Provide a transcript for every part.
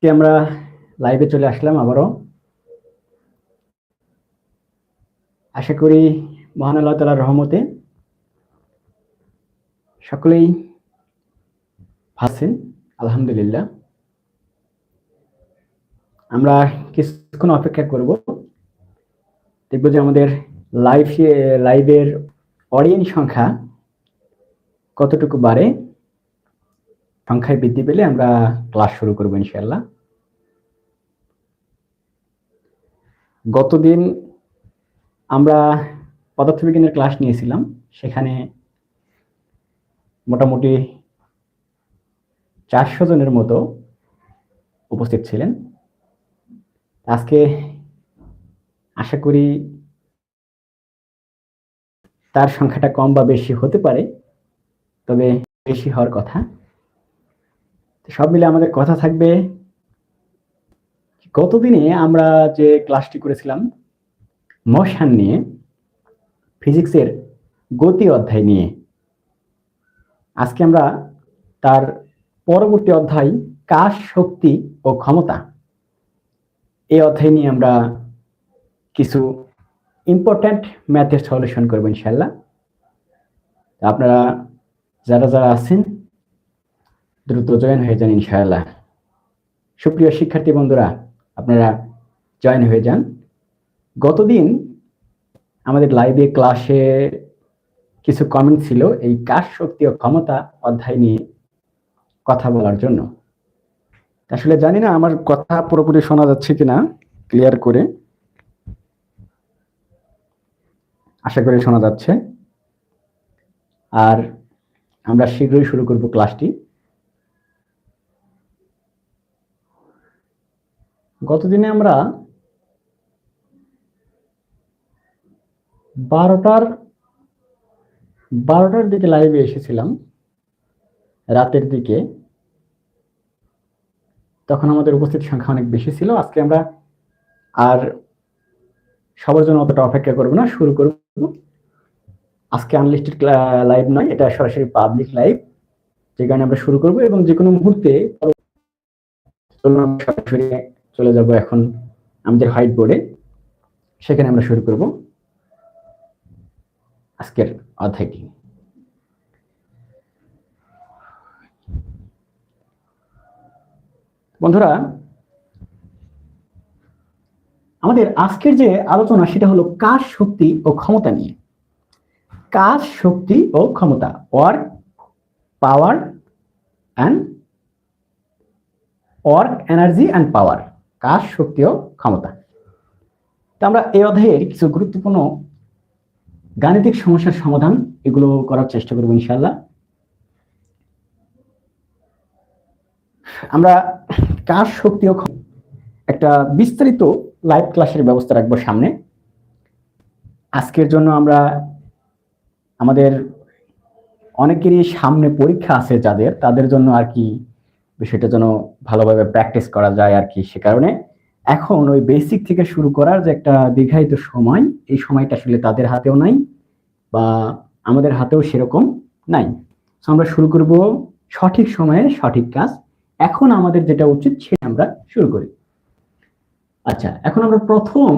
আজকে আমরা লাইভে চলে আসলাম আবারও। আশা করি মহান আল্লাহ তালার রহমতে সকলেই আছেন, আলহামদুলিল্লাহ। আমরা কিছুক্ষণ অপেক্ষা করব। দেখব যে আমাদের লাইভ লাইভের অডিয়েন্স সংখ্যা কতটুকু বাড়ে। সংখ্যায় বৃদ্ধি পেলে আমরা ক্লাস শুরু করব ইনশাল্লাহ গতদিন আমরা পদার্থবিজ্ঞানের ক্লাস নিয়েছিলাম। সেখানে মোটামুটি চারশো জনের মতো উপস্থিত ছিলেন। আজকে আশা করি তার সংখ্যাটা কম বা বেশি হতে পারে, তবে বেশি হওয়ার কথা। সব মিলে আমাদের কথা থাকবে গতদিনে আমরা যে ক্লাসটি করেছিলাম, মশান নিয়ে, ফিজিক্সের গতি অধ্যায় নিয়ে, আজকে আমরা তার পরবর্তী অধ্যায় কাশ শক্তি ও ক্ষমতা, এই অধ্যায় নিয়ে আমরা কিছু ইম্পর্ট্যান্ট ম্যাথের সলিউশন করব ইনশাল্লাহ আপনারা যারা যারা আছেন দ্রুত জয়েন হয়ে যান ইনশাআল্লাহ। সুপ্রিয় শিক্ষার্থী বন্ধুরা, আপনারা জয়েন হয়ে যান। গতদিন আমাদের লাইভে ক্লাসে কিছু কমেন্ট ছিল এই কাজ শক্তি ও ক্ষমতা অধ্যায় নিয়ে কথা বলার জন্য। আসলে জানি না আমার কথা পুরোপুরি শোনা যাচ্ছে কিনা ক্লিয়ার করে। আশা করি শোনা যাচ্ছে। আর আমরা শীঘ্রই শুরু করব ক্লাসটি। গতদিনে আমরা বারোটার বারোটার দিকে লাইভে এসেছিলাম, রাতের দিকে। তখন আমাদের উপস্থিত সংখ্যা অনেক বেশি ছিল। আজকে আমরা আর সবার জন্য অতটা অপেক্ষা করব না, শুরু করব। আজকে আনলিস্টেড লাইভ নয়, এটা সরাসরি পাবলিক লাইভ যে কারণে আমরা শুরু করব এবং যে কোনো মুহূর্তে সরাসরি চলে যাব এখন আমাদের হোয়াইট বোর্ডে সেখানে আমরা শুরু করব আজকের অধ্যায়টি। বন্ধুরা, আমাদের আজকের যে আলোচনা সেটা হলো কাজ শক্তি ও ক্ষমতা নিয়ে। কাজ শক্তি ও ক্ষমতা work power and work energy and power কাজ, শক্তি ও ক্ষমতা। তো আমরা এই অধ্যায়ের কিছু গুরুত্বপূর্ণ গাণিতিক সমস্যার সমাধান এগুলো করার চেষ্টা করব ইনশাল্লাহ আমরা কাজ, শক্তি ও একটা বিস্তারিত লাইভ ক্লাসের ব্যবস্থা রাখব সামনে। আজকের জন্য আমরা আমাদের অনেকেরই সামনে পরীক্ষা আছে যাদের, তাদের জন্য আর কি বিষয়টা যেন ভালোভাবে প্র্যাকটিস করা যায় আর কি সে কারণে। এখন ওই বেসিক থেকে শুরু করার যে একটা দীর্ঘায়িত সময়, এই সময়টা আসলে তাদের হাতেও নাই বা আমাদের হাতেও সেরকম নাই। আমরা শুরু করব সঠিক সময়ে সঠিক কাজ। এখন আমাদের যেটা উচিত সেটা আমরা শুরু করি। আচ্ছা এখন আমরা প্রথম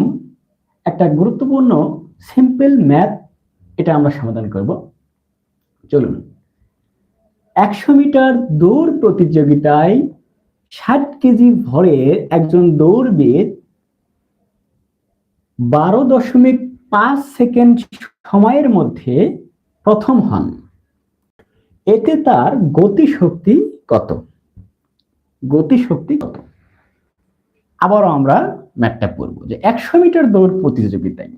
একটা গুরুত্বপূর্ণ সিম্পল ম্যাথ এটা আমরা সমাধান করব। চলুন। একশো মিটার দৌড় প্রতিযোগিতায় ষাট কেজি ভরের একজন দৌড়বিদ বারো দশমিক পাঁচ সেকেন্ড সময়ের মধ্যে প্রথম হন। এতে তার গতিশক্তি কত? গতিশক্তি কত? আবারও আমরা ম্যাটটা পড়ব যে একশো মিটার দৌড় প্রতিযোগিতায়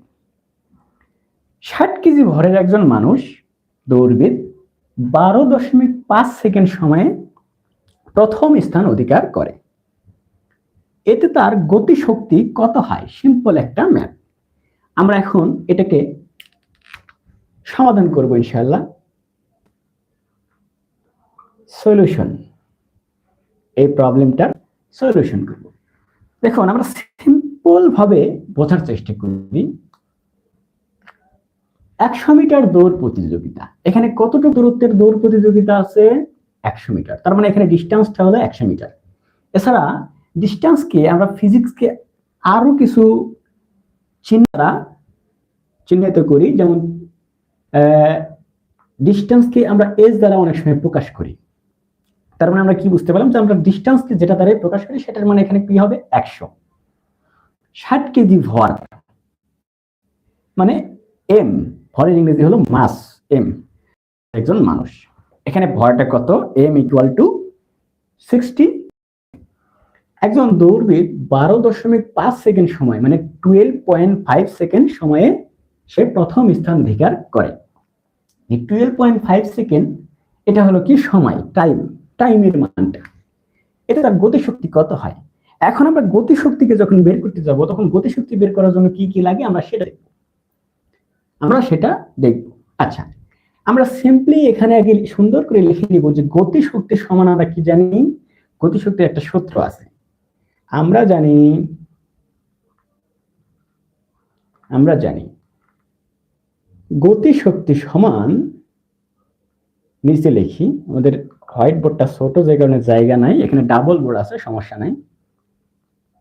ষাট কেজি ভরের একজন মানুষ দৌড়বিদ বারো দশমিক পাঁচ সেকেন্ড সময়ে প্রথম স্থান অধিকার করে। এতে তার গতিশক্তি কত হয়? সিম্পল একটা ম্যাথ আমরা এখন এটাকে সমাধান করব ইনশাল্লাহ সলিউশন এই প্রবলেমটার সলিউশন করব। দেখুন, আমরা সিম্পল ভাবে বোঝার চেষ্টা করি। একশো মিটার দৌড় প্রতিযোগিতা। এখানে কতটুকু দূরত্বের দৌড় প্রতিযোগিতা আছে? একশো মিটার। তার মানে এখানে ডিস্টেন্সটা হলো একশো মিটার। এছাড়া ডিস্টেন্সকে আমরা ফিজিক্সকে আরও কিছু চিহ্ন দ্বারা চিহ্নিত করি। যেমন ডিস্টেন্সকে আমরা এজ দ্বারা অনেক সময় প্রকাশ করি। তার মানে আমরা কি বুঝতে পারলাম? যে আমরা ডিস্টেন্সকে যেটা দ্বারা প্রকাশ করি, সেটার মানে এখানে কি হবে? একশো। ষাট কেজি ভর মানে এম ভরের ইংরেজি হলো মাস, এম। একজন মানুষ। এখানে ভরটা কত? এম ইকুয়াল টু সিক্সটি একজন দৌড়বিদ বারো দশমিক পাঁচ সেকেন্ড সময় মানে টুয়েলভ পয়েন্ট ফাইভ সেকেন্ড সময়ে সে প্রথম স্থান অধিকার করে। এই টুয়েলভ পয়েন্ট ফাইভ সেকেন্ড, এটা হলো কি? সময় টাইম টাইমের মানটা। এটা তার গতিশক্তি কত হয়? এখন আমরা গতিশক্তিকে যখন বের করতে যাব, তখন গতিশক্তি বের করার জন্য কি কি লাগে? আমরা সেটা দেখব। আমরা সেটা দেখব। আচ্ছা আমরা সিম্পলি এখানে আগে সুন্দর করে লিখে নিব যে গতিশক্তির সমান আমরা কি জানি? গতিশক্তির একটা সূত্র আছে। আমরা জানি আমরা জানি গতিশক্তি সমান নিচে লিখি আমাদের হোয়াইট বোর্ডটা ছোট যে কারণে জায়গা নাই এখানে ডাবল বোর্ড আছে সমস্যা নাই।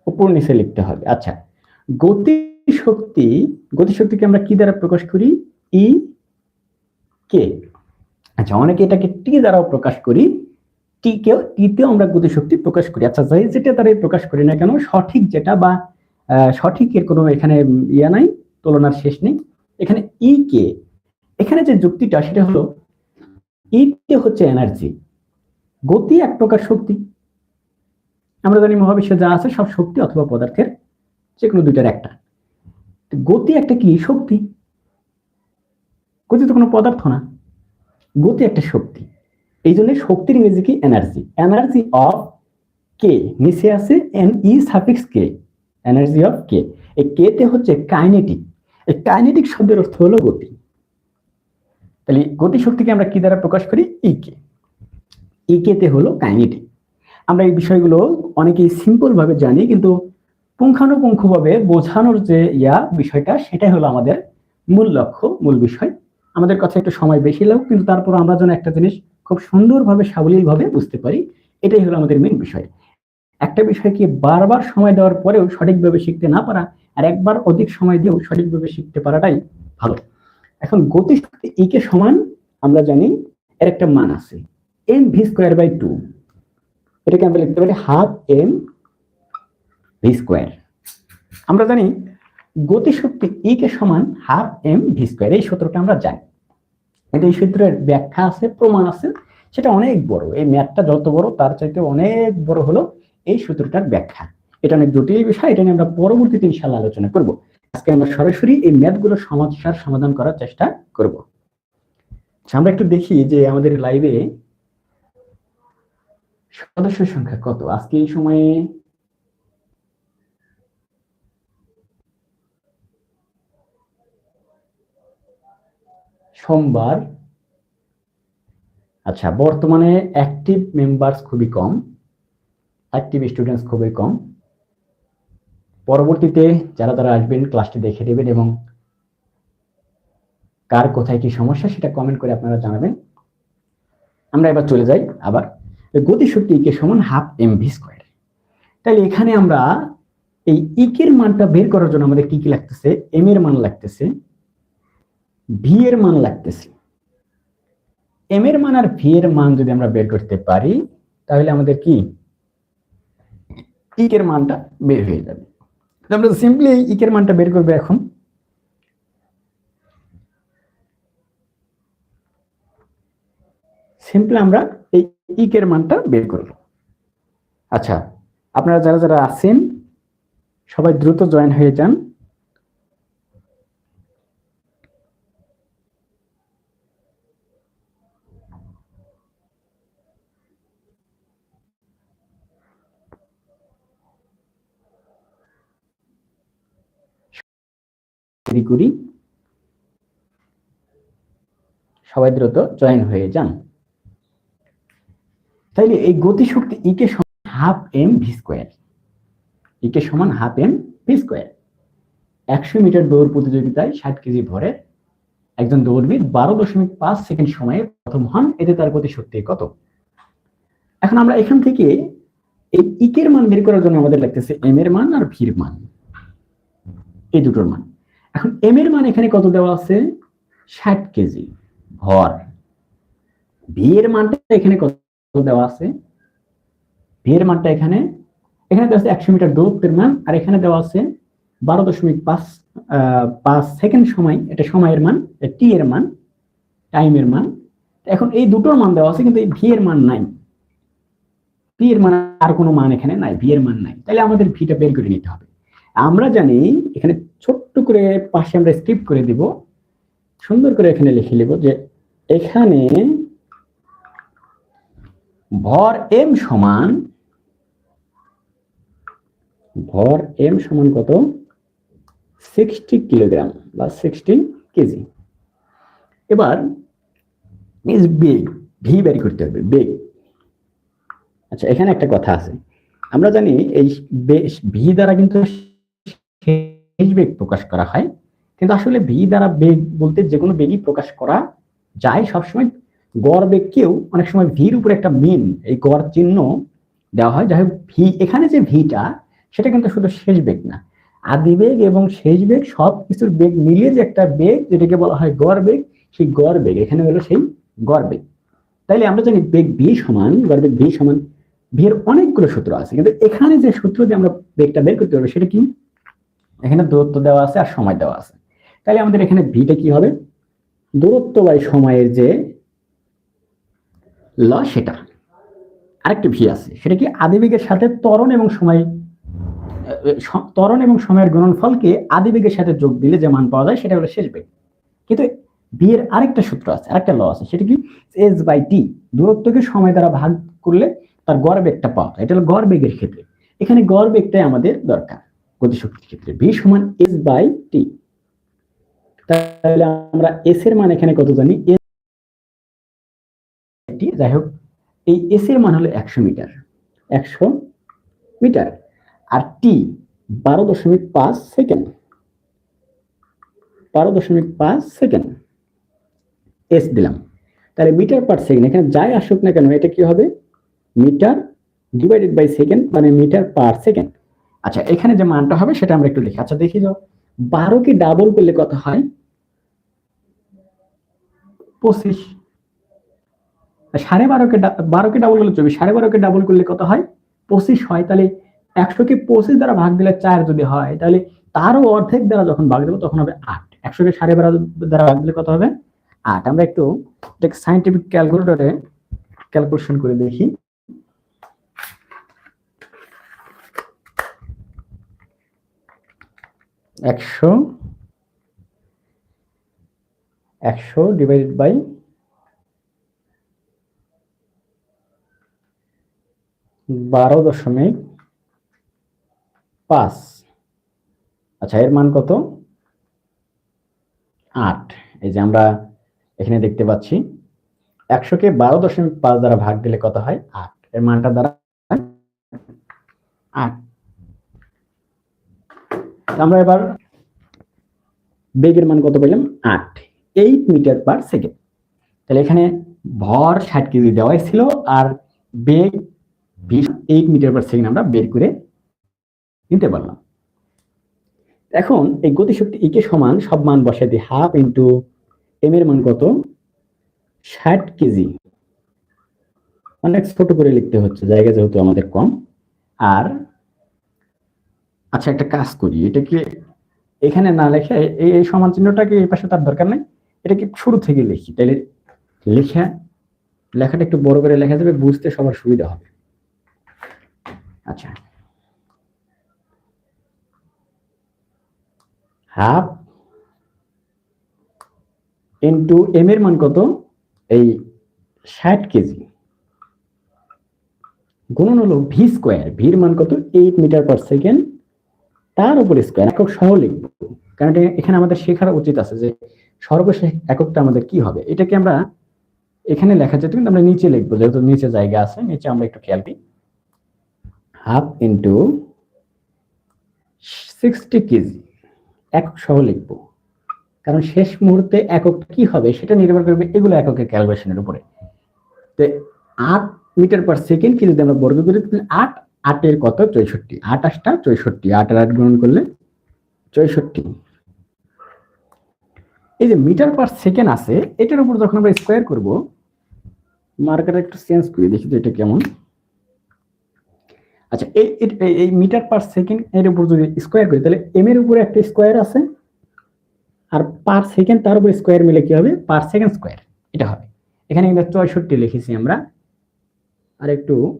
উপর নিচে লিখতে হবে। আচ্ছা গতি শক্তি গতিশক্তিকে আমরা কি দ্বারা প্রকাশ করি? ই, কে। আচ্ছা অনেকে এটাকে টি দ্বারাও প্রকাশ করি। টি কেও টিতেও আমরা গতিশক্তি প্রকাশ করি। আচ্ছা যাই যেটা দ্বারাই প্রকাশ করি না কেন, সঠিক যেটা বা সঠিকের কোনো এখানে ইয়া নাই, তুলনার শেষ নেই। এখানে ই কে। এখানে যে যুক্তিটা, সেটা হলো ই ইতে হচ্ছে এনার্জি। গতি এক প্রকার শক্তি। আমরা জানি মহাবিশ্বে যা আছে, সব শক্তি অথবা পদার্থের যে কোনো দুইটার একটা। গতি একটা কি? শক্তি। গতি তো কোনো পদার্থ না। গতি একটা শক্তি। এই জন্য শক্তির ইংরেজি কি? এনার্জি। এনার্জি অফ কে? নিচে আছে এন ই সাফিক্স কে এনার্জি অফ কে? এই কে তে হচ্ছে কাইনেটিক। এই কাইনেটিক শব্দের অর্থ হলো গতি। তাহলে গতি শক্তিকে আমরা কি দ্বারা প্রকাশ করি? ই কে ই কে তে হলো কাইনেটিক। আমরা এই বিষয়গুলো অনেকেই সিম্পল ভাবে জানি, কিন্তু পুঙ্খানুপুঙ্খভাবে বোঝানোর যে ইয়া বিষয়টা, সেটাই হলো আমাদের মূল লক্ষ্য, মূল বিষয়। আমাদের কাছে একটু সময় বেশি লাগুক, কিন্তু তারপর আমরা যেন একটা জিনিস খুব সুন্দরভাবে, সাবলীলভাবে বুঝতে পারি, এটাই হলো আমাদের মেন বিষয়। একটা বিষয়কে বারবার সময় দেওয়ার পরেও সঠিকভাবে শিখতে না পারা আর একবার অধিক সময় দিয়েও সঠিকভাবে শিখতে পারাটাই ভালো। এখন গতিশক্তি ই কে সমান, আমরা জানি এর একটা মান আছে M V square by two এটাকে আমরা লিখতে পারি হাফ এম ভি স্কোয়ার আমরা জানি গতিশক্তি ই কে সমান হাফ এম ভি স্কোয়ার এই সূত্রটা আমরা জানি। এটা এই সূত্রের ব্যাখ্যা আছে প্রমাণ আছে সেটা অনেক বড়। এই ম্যাথটা যত বড় তার চাইতে অনেক বড় হলো এই সূত্রটার ব্যাখ্যা। এটা অনেক জটিল বিষয় এটা নিয়ে আমরা পরবর্তীতে ইনশাল্লাহ আলোচনা করব। আজকে আমরা সরাসরি এই ম্যাথগুলো সমস্যার সমাধান করার চেষ্টা করব। আচ্ছা, আমরা একটু দেখি যে আমাদের লাইভে সদস্য সংখ্যা কত। আজকে এই সময়ে সোমবার। আচ্ছা বর্তমানে অ্যাক্টিভ মেম্বার্স খুবই কম অ্যাক্টিভ স্টুডেন্টস খুবই কম। পরবর্তীতে যারা তারা আসবেন ক্লাসটি দেখে নেবেন এবং কার কোথায় কি সমস্যা সেটা কমেন্ট করে আপনারা জানাবেন। আমরা এবার চলে যাই আবার। গতিশক্তি ইকে সমান হাফ এম ভি স্কোয়ার তাহলে এখানে আমরা এই ইকের মানটা বের করার জন্য আমাদের কি কি লাগতেছে? এম এর মান লাগতেছে। ভি এর মান লাগতেছে। এম এর মান আর ভি এর মান যদি আমরা বের করতে পারি, তাহলে আমাদের কি? ইকের মানটা বের হয়ে যাবে। আমরা সিম্পলি ইকের মানটা বের করব এখন। সিম্পলি আমরা এই ইকের মানটা বের করব। আচ্ছা আপনারা যারা যারা আছেন, সবাই দ্রুত জয়েন হয়ে যান। করি, সবাই দ্রুত জয়েন হয়ে যান। তাইলে এই গতিশক্তি ইকে সমান half M V square E K সমান হাফ এম ভি স্কোয়ার একশো মিটার দৌড় প্রতিযোগিতায় ষাট কেজি ভরে একজন দৌড়বিদ বারো দশমিক পাঁচ সেকেন্ড সময়ে প্রথম হন, এতে তার গতিশক্তি কত? এখন আমরা এখান থেকে এই ইকের মান বের করার জন্য আমাদের লাগতেছে এম এর মান আর ভির মান। এই দুটোর মান। এখন এম এর মান এখানে কত দেওয়া আছে? ষাট কেজি। ভর ভি এর মানটা এখানে কত দেওয়া আছে? ভি এর মানটা এখানে এখানে দেওয়া আছে একশো মিটার দূরত্বের মান, আর এখানে দেওয়া আছে বারো দশমিক পাঁচ পাঁচ সেকেন্ড সময়, এটা সময়ের মান টি এর মান টাইমের মান। এখন এই দুটোর মান দেওয়া আছে, কিন্তু এই ভি এর মান নাই। পি এর মান আর কোনো মান এখানে নাই ভি এর মান নাই। তাহলে আমাদের ভিটা বের করে নিতে হবে। আমরা জানি এখানে ছোট্ট করে পাশে আমরা স্কিপ করে দিব। সুন্দর করে এখানে লিখে নেব যে এখানে ভর এম সমান, ভর এম সমান কত? সিক্সটি কিলোগ্রাম বা সিক্সটি কেজি এবার ইজ বেগ ভি বের করতে হবে বেগ আচ্ছা এখানে একটা কথা আছে। আমরা জানি এই ভি দ্বারা কিন্তু শেষ বেগ প্রকাশ করা হয়। কিন্তু আসলে ভি দ্বারা বেগ বলতে যে কোনো বেগই প্রকাশ করা যায় সবসময়। গড় বেগকেও অনেক সময় ভির উপরে একটা মিন এই গড় চিহ্ন দেওয়া হয়। যাই হোক ভি এখানে যে ভিটা, সেটা কিন্তু শুধু শেষ বেগ না। আদি বেগ এবং শেষ বেগ সব কিছুর বেগ মিলিয়ে যে একটা বেগ, যেটাকে বলা হয় গড় বেগ, সেই গড় বেগ এখানে হলো সেই গড় বেগ। তাইলে আমরা জানি বেগ ভি সমান, গড় বেগ ভি সমান। ভি এর অনেকগুলো সূত্র আছে। কিন্তু এখানে যে সূত্র দিয়ে আমরা বেগটা বের করতে পারব, সেটা কি? এখানে দূরত্ব দেওয়া আছে আর সময় দেওয়া আছে। তাহলে আমাদের এখানে ভিটা কি হবে? দূরত্ব বাই সময়ের যে ল সেটা। আরেকটা ভি আছে, সেটা কি আদিবেগের সাথে ত্বরণ এবং সময় ত্বরণ এবং সময়ের গুণনফলকে আদিবেগের সাথে যোগ দিলে যে মান পাওয়া যায় সেটা হলো শেষ বেগ। কিন্তু ভি এর আরেকটা সূত্র আছে, আরেকটা ল আছে, সেটা কি? এস বাই টি দূরত্বকে সময় দ্বারা ভাগ করলে তার গড় বেগটা পাওয়া যায়। এটা হলো গড় বেগের ক্ষেত্রে। এখানে গড় বেগটাই আমাদের দরকার। গতিশক্তির ক্ষেত্রে ভি সমান এস বাই টি তাহলে আমরা এস এর মান এখানে কত জানি? যাই হোক, এই এস এর মান হলো একশো মিটার। একশো মিটার। আর টি বারো দশমিক পাঁচ সেকেন্ড। বারো দশমিক পাঁচ সেকেন্ড। এস দিলাম। তাহলে মিটার পার সেকেন্ড, এখানে যাই আসুক না কেন, এটা কি হবে? মিটার ডিভাইডেড বাই সেকেন্ড মানে মিটার পার সেকেন্ড। আচ্ছা এখানে যে মানটা হবে সেটা আমরা একটু লিখি। আচ্ছা দেখি যাও। বারো কি ডাবল করলে কত হয়? পঁচিশ। সাড়ে বারোকে বারোকে ডাবল করলে চব্বিশ, সাড়ে বারোকে ডাবল করলে কত হয়? পঁচিশ হয়। তাহলে একশোকে পঁচিশ দ্বারা ভাগ দিলে চার যদি হয়, তাহলে তারও অর্ধেক দ্বারা যখন ভাগ দেবো, তখন হবে আট। একশোকে সাড়ে বারো দ্বারা ভাগ দিলে কত হবে? আট। আমরা একটু সাইন্টিফিক ক্যালকুলেটরে ক্যালকুলেশন করে দেখি। একশো একশো ডিভাইডেড বাই বারো দশমিক পাঁচ। আচ্ছা এর মান কত? আট। এই যে আমরা এখানে দেখতে পাচ্ছি একশোকে বারো দশমিক পাঁচ দ্বারা ভাগ দিলে কত হয়? আট। এর মানটা দ্বারা আট। আমরা এবার বেগের মান কত পেলাম? আট। এইট মিটার পার সেকেন্ড তাহলে এখানে ভর ষাট কেজি দেওয়াই ছিল আর বেগ এইট মিটার পার সেকেন্ড আমরা বের করে নিতে পারলাম। এখন এই গতিশক্তি ইকে সমান সব মান বসাই দিই হাফ ইন্টু এম এর মান কত? ষাট কেজি। অনেক ছোট করে লিখতে হচ্ছে, জায়গা যেহেতু আমাদের কম। আর আচ্ছা একটা কাজ করি এটাকে এখানে না লেখে এই এই সমান চিহ্নটাকে এই পাশে তার দরকার নেই? এটাকে শুরু থেকে লিখি তাহলে লেখা, লেখাটা একটু বড় করে লেখা যাবে, বুঝতে সবার সুবিধা হবে। আচ্ছা। হাফ ইন্টু এম এর মান কত? এই ষাট কেজি। গুণন হলো ভি স্কোয়ার, ভির মান কত? Eight metre per second. তার উপর স্কোয়ার একক সহ লিখব কারণ এখানে আমাদের শেখার উচিত আছে যে সর্বশেষ এককটা আমাদের কি হবে? এটাকে আমরা এখানে লেখা যেত, কিন্তু আমরা নিচে লিখব, যেহেতু নিচে জায়গা আছে, নিচে আমরা একটু খেয়াল দিই হাফ ইন্টু সিক্সটি কেজি, একক সহ লিখব কারণ শেষ মুহূর্তে একক কি হবে, সেটা নির্ভর করবে এগুলো এককের ক্যালকুলেশনের উপরে। তো আট মিটার পার সেকেন্ড কি যদি আমরা বর্গ করি, তাহলে আট আটের কত? চৌষট্টি। আটাশটা চৌষট্টি। আট আর আট গুণন করলে চৌষট্টি। এই যে মিটার পার সেকেন্ড আছে, এটার উপর যখন আমরা স্কোয়ার করব মার্কার একটু চেঞ্জ করি, দেখি তো এটা কেমন। আচ্ছা এই- এই মিটার পার সেকেন্ড এর উপর যদি স্কোয়ার করি, তাহলে এম এর উপরে একটা স্কোয়ার আছে, আর পার সেকেন্ড তার উপর স্কোয়ার মিলে কি হবে? Per second square. এটা হবে। এখানে কিন্তু চৌষট্টি লিখেছি আমরা। আর একটু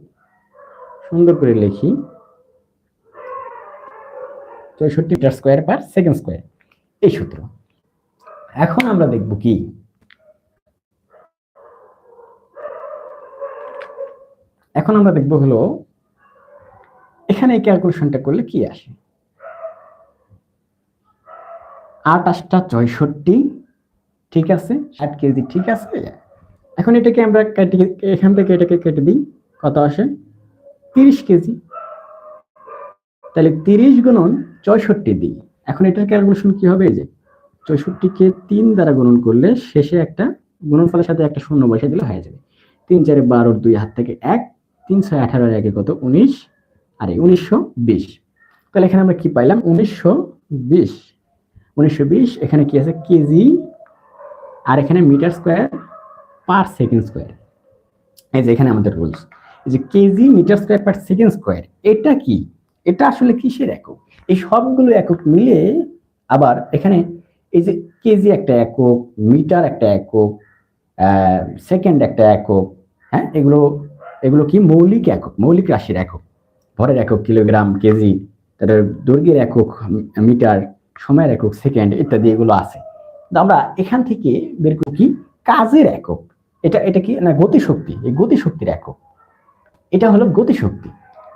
সুন্দর করে লিখি। চৌষট্টি metre square per second square. এই সূত্র। এখন আমরা দেখব কি? এখন আমরা দেখব হলো, এখানে এই ক্যালকুলেশনটা করলে কি আসে? আটাশটা চৌষট্টি, ঠিক আছে? ষাট কেজি ঠিক আছে? এখন এটাকে আমরা এখান থেকে এটাকে কেটে দিই। কত আসে? তিরিশ কেজি। তাহলে তিরিশ গুণন চৌষট্টি দিই। এখন এটার ক্যালকুলেশন কি হবে? যে চৌষট্টিকে তিন দ্বারা গুণন করলে শেষে একটা গুণনফলের সাথে একটা শূন্য বসে দিলে হয়ে যাবে। তিন চারে বারোর দুই হাত থেকে এক, তিন ছয় আঠারো একে কত? উনিশ। আর এই উনিশশো বিশ। তাহলে এখানে আমরা কি পাইলাম? উনিশশো বিশ। উনিশশো বিশ, এখানে কি আছে? কেজি। আর এখানে metre square per second square. এই যে এখানে আমাদের রুলস। যে KG metre square per second square এটা কি? এটা আসলে কিসের একক? এই সবগুলো একক মিলে আবার এখানে এই যে কেজি একটা একক মিটার একটা একক সেকেন্ড একটা একক হ্যাঁ? এগুলো এগুলো কি মৌলিক একক? মৌলিক রাশির একক। ভরের একক কিলোগ্রাম কেজি তাদের দৈর্ঘ্যের একক মিটার সময়ের একক সেকেন্ড ইত্যাদি এগুলো আছে। তো আমরা এখান থেকে বের করি কি? কাজের একক। এটা এটা কি? না, গতিশক্তি। এই গতিশক্তির একক। এটা হলো গতিশক্তি।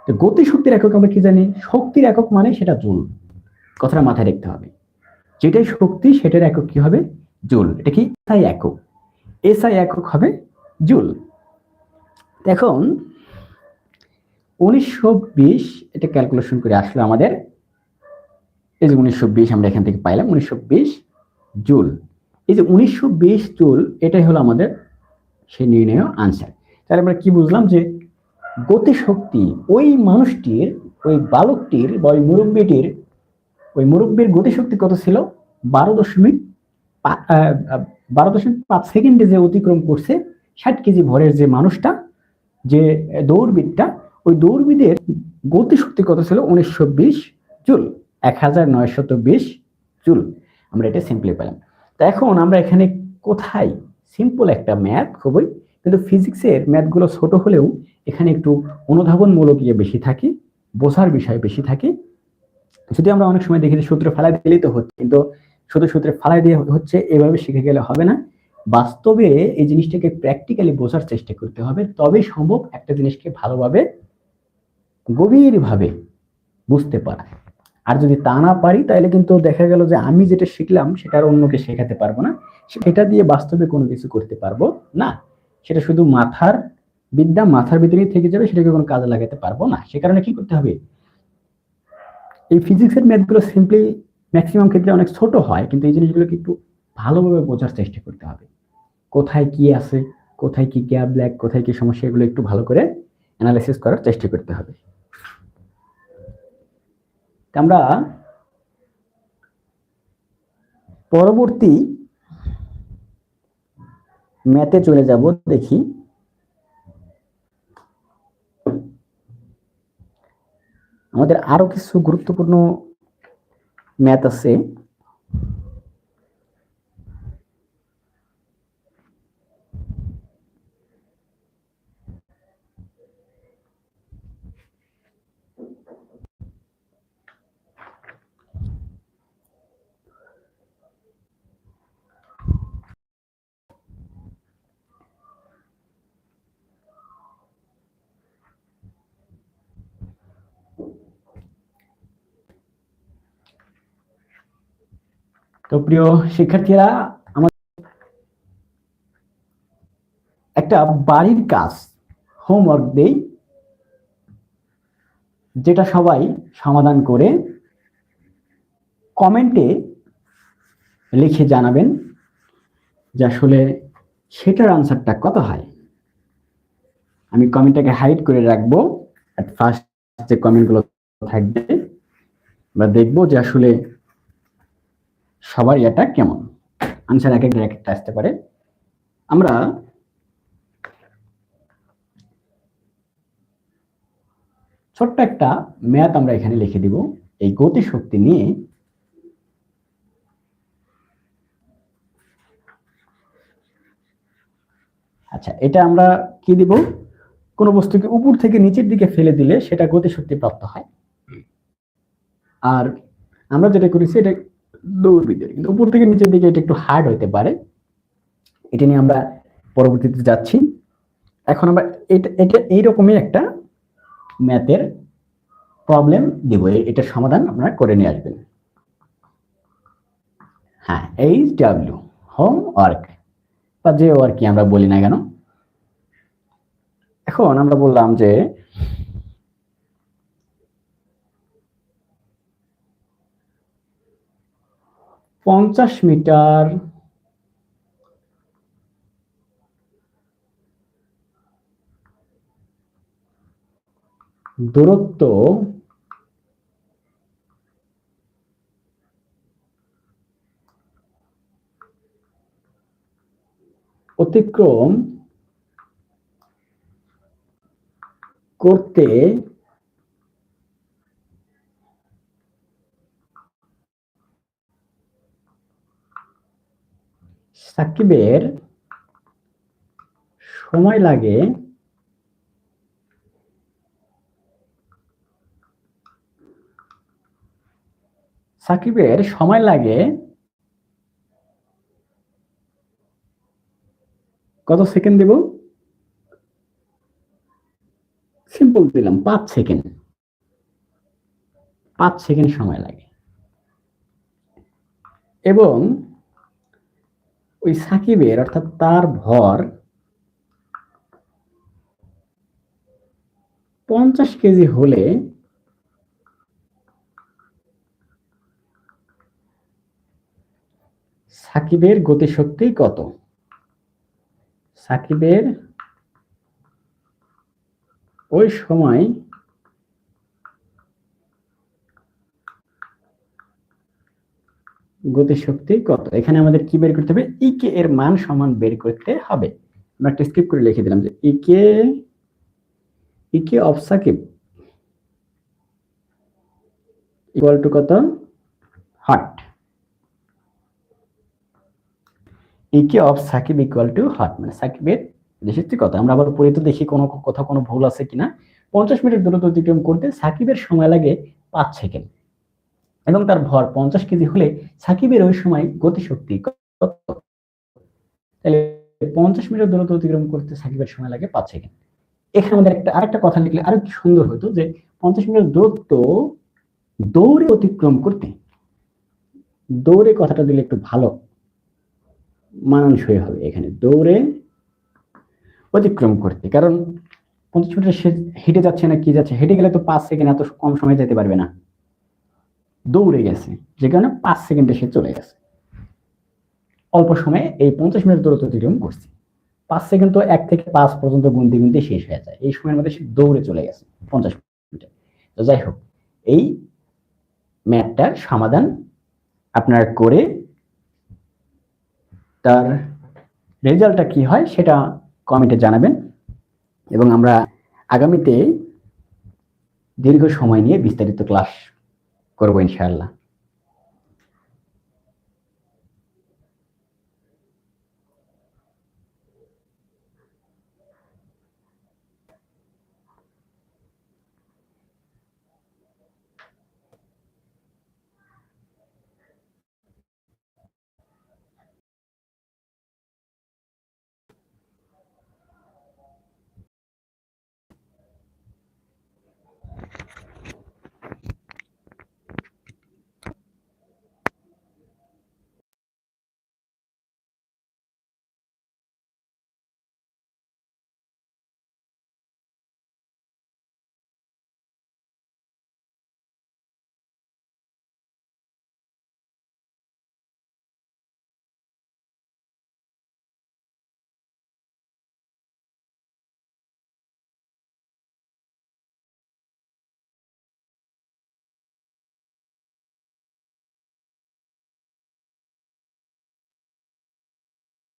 তো গতিশক্তির একক আমরা কি জানি? শক্তির একক মানে সেটা জুল। কথাটা মাথায় রাখতে হবে। যেটাই শক্তি, সেটার একক কি হবে? জুল। এটা কি? এসআই একক। এসআই একক হবে জুল। এখন উনিশশো বিশ, এটা ক্যালকুলেশন করে আসলো আমাদের। এই যে উনিশশো বিশ আমরা এখান থেকে পাইলাম, উনিশশো বিশ জুল। এই যে উনিশশো বিশ জুল, এটাই হলো আমাদের সেই নির্ণয় আনসার তাহলে আমরা কি বুঝলাম যে গতিশক্তি ওই মানুষটির, ওই বালকটির বা ওই মুরব্বীটির, ওই মুরব্বীর গতিশক্তি কত ছিল? বারো দশমিক বারো দশমিক পাঁচ সেকেন্ডে যে অতিক্রম করছে, ষাট কেজি ভরের যে মানুষটা, যে দৌড়বিদটা, ওই দৌড়বিদের গতিশক্তি কত ছিল? উনিশশো বিশ জুল, এক হাজার নয়শত বিশ জুল। আমরা এটা সিম্পলি পেলাম। তো এখন আমরা এখানে কোথায়? সিম্পল একটা ম্যাথ খুবই, কিন্তু ফিজিক্সের ম্যাথগুলো ছোট হলেও এখানে একটু অনুধাবনমূলক ইয়ে বেশি থাকে বোঝার বিষয় বেশি থাকে। যদি আমরা অনেক সময় দেখি যে সূত্র ফেলাই দিলেই তো হচ্ছে, কিন্তু শুধু সূত্রে ফেলাই দিয়ে হচ্ছে এভাবে শিখে গেলে হবে না। বাস্তবে এই জিনিসটাকে প্র্যাকটিক্যালি বোঝার চেষ্টা করতে হবে, তবেই সম্ভব একটা জিনিসকে ভালোভাবে, গভীরভাবে বুঝতে পারা। আর যদি তা না পারি, তাহলে কিন্তু দেখা গেল যে আমি যেটা শিখলাম, সেটা আর অন্যকে শেখাতে পারব না। সেটা দিয়ে বাস্তবে কোনো কিছু করতে পারব না। সেটা শুধু মাথার বিদ্যা মাথার ভিতরেই থেকে যাবে, সেটাকে কোনো কাজে লাগাতে পারব না। সে কারণে কি করতে হবে? এই ফিজিক্সের ম্যাথগুলো সিম্পলি ম্যাক্সিমাম ক্ষেত্রে অনেক ছোট হয়, কিন্তু এই জিনিসগুলোকে একটু ভালোভাবে বোঝার চেষ্টা করতে হবে। কোথায় কি আছে, কোথায় কি গ্যাপ ব্ল্যাক কোথায় কি সমস্যা, এগুলো একটু ভালো করে অ্যানালাইসিস করার চেষ্টা করতে হবে। আমরা পরবর্তী ম্যাথে চলে যাব, দেখি। আমাদের আরও কিছু গুরুত্বপূর্ণ ম্যাথ আছে। তো প্রিয় শিক্ষার্থীরা আমার একটা বাড়ির কাজ হোমওয়ার্ক দেই যেটা সবাই সমাধান করে কমেন্টে লিখে জানাবেন যে আসলে সেটার আনসারটা কত হয়। আমি কমেন্টটাকে হাইড করে রাখব। ফার্স্ট যে কমেন্টগুলো থাকবে, আমরা দেখব যে আসলে সবার এটা কেমন? আনসার এক এক একটা আসতে পারে। আমরা ছোট্ট একটা ম্যাথ আমরা এখানে লিখে দিব। এই গতি শক্তি নিয়ে আচ্ছা এটা আমরা কি দিব? কোন বস্তুকে উপর থেকে নিচের দিকে ফেলে দিলে সেটা গতিশক্তি প্রাপ্ত হয়। আর আমরা যেটা করেছি, এটা দৌড়বিদের কিন্তু উপর থেকে নিচের দিকে এটা একটু হার্ড হতে পারে। এটা নিয়ে আমরা পরবর্তীতে যাচ্ছি। এখন আমরা এটা এটা এইরকমই একটা ম্যাথের প্রবলেম দিব। এটার সমাধান আপনারা করে নিয়ে আসবেন। হ্যাঁ এইচ ডাব্লিউ হোম ওয়ার্ক বা যে ওয়ার্কই আমরা বলি না কেন। এখন আমরা বললাম যে পঞ্চাশ মিটার। দূরত্ব অতিক্রম করতে সাকিবের সময় লাগে সাকিবের সময় লাগে কত সেকেন্ড দেব? সিম্পল দিলাম, পাঁচ সেকেন্ড। পাঁচ সেকেন্ড সময় লাগে। এবং ওই সাকিবের অর্থাৎ তার ভর পঞ্চাশ কেজি হলে সাকিবের গতিশক্তি কত? সাকিবের ওই সময় গতিশক্তি কত? এখানে আমাদের কি বের করতে হবে? ইকে এর মান সমান বের করতে হবে। আমরা একটা স্ক্রিপ্ট করে লিখে দিলাম যে E K E K of Sakib equal to কত? Hot E K of Sakib equal to hot মানে সাকিবের দেশের কত? আমরা আবার পড়ে তো দেখি কোনো কথা কোনো ভুল আছে কিনা। পঞ্চাশ মিনিট দূরত্ব অতিক্রম করতে সাকিবের সময় লাগে পাঁচ সেকেন্ড। এবং তার ভর পঞ্চাশ কেজি হলে সাকিবের ওই সময় গতিশক্তি তাহলে পঞ্চাশ মিটার দূরত্ব অতিক্রম করতে সাকিবের সময় লাগে পাঁচ সেকেন্ড। এখানে আমাদের একটা, আরেকটা কথা লিখলে আরও সুন্দর হতো যে পঞ্চাশ মিটার দূরত্ব দৌড়ে অতিক্রম করতে। দৌড়ে কথাটা দিলে একটু ভালো মানানসই হবে এখানে। দৌড়ে অতিক্রম করতে। কারণ পঞ্চাশ মিটার সে হেঁটে যাচ্ছে না, কি যাচ্ছে? হেঁটে গেলে তো পাঁচ সেকেন্ড এত কম সময় যেতে পারবে না। দৌড়ে গেছে যে কারণে পাঁচ সেকেন্ডে সে চলে গেছে। অল্প সময়ে এই পঞ্চাশ মিনিট দূরত্ব অতিক্রম করছে। পাঁচ সেকেন্ড তো এক থেকে পাঁচ পর্যন্ত গুনতে গুনতে শেষ হয়ে যায়। এই সময়ের মধ্যে সে দৌড়ে চলে গেছে পঞ্চাশ মিনিটে। তো যাই হোক, এই ম্যাথটার সমাধান আপনার করে তার রেজাল্টটা কি হয় সেটা কমেন্টে জানাবেন এবং আমরা আগামীতে দীর্ঘ সময় নিয়ে বিস্তারিত ক্লাস করব ইনশাআল্লাহ